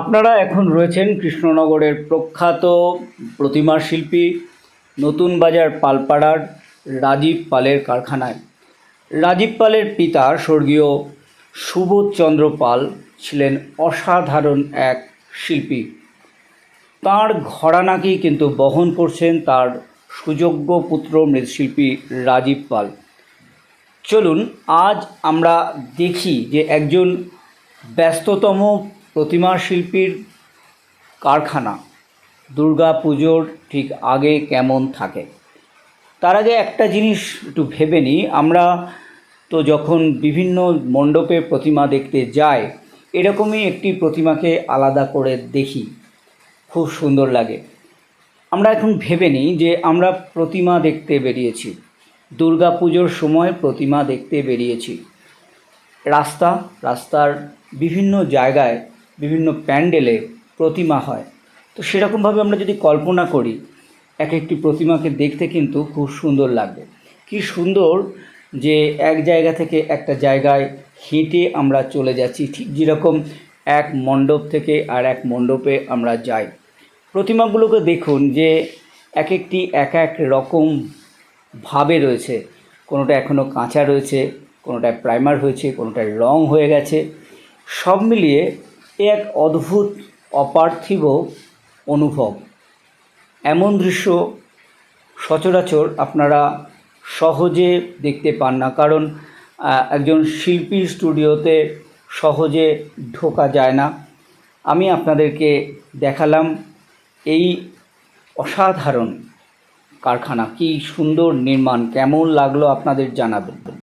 আপনারা এখন রয়েছেন কৃষ্ণনগরের প্রখ্যাত প্রতিমা শিল্পী, নতুন বাজার পালপাড়ার রাজীব পালের কারখানায়। রাজীব পালের পিতা স্বর্গীয় সুবোধচন্দ্র পাল ছিলেন অসাধারণ এক শিল্পী। তাঁর ঘরানাকেই কিন্তু বহন করছেন তার সুযোগ্য পুত্র মৃৎশিল্পী রাজীব পাল। চলুন, আজ আমরা দেখি যে একজন ব্যস্ততম প্রতিমা শিল্পীর কারখানা, দুর্গা পুজোর ঠিক আগে কেমন থাকে? তার আগে একটা জিনিস একটু ভেবে নিই। আমরা তো যখন বিভিন্ন মণ্ডপে প্রতিমা দেখতে যাই, এরকমই একটি প্রতিমাকে আলাদা করে দেখি। খুব সুন্দর লাগে। আমরা এখন ভেবে নিই যে আমরা প্রতিমা দেখতে বেরিয়েছি। দুর্গা পুজোর সময় প্রতিমা দেখতে বেরিয়েছি। রাস্তা, রাস্তার বিভিন্ন জায়গায় বিভিন্ন প্যান্ডেলে প্রতিমা হয়। তো সেরকমভাবে আমরা যদি কল্পনা করি এক একটি প্রতিমাকে দেখতে কিন্তু খুব সুন্দর লাগবে। কি সুন্দর যে এক জায়গা থেকে একটা জায়গায় হেঁটে আমরা চলে যাচ্ছি, ঠিক যেরকম এক মণ্ডপ থেকে আর এক মণ্ডপে আমরা যাই। প্রতিমাগুলোকে দেখুন যে এক একটি এক এক রকম ভাবে রয়েছে। কোনোটা এখনও কাঁচা রয়েছে, কোনোটায় প্রাইমার হয়েছে, কোনোটায় রং হয়ে গেছে। সব মিলিয়ে এক অদ্ভুত, অপার্থিব অনুভব। এমন দৃশ্য সচরাচর আপনারা সহজে দেখতে পান না, কারণ একজন শিল্পী স্টুডিওতে সহজে ঢোকা যায় না। আমি আপনাদেরকে দেখালাম এই অসাধারণ কারখানা। কি সুন্দর নির্মাণ, কেমন লাগল আপনাদের জানাবেন।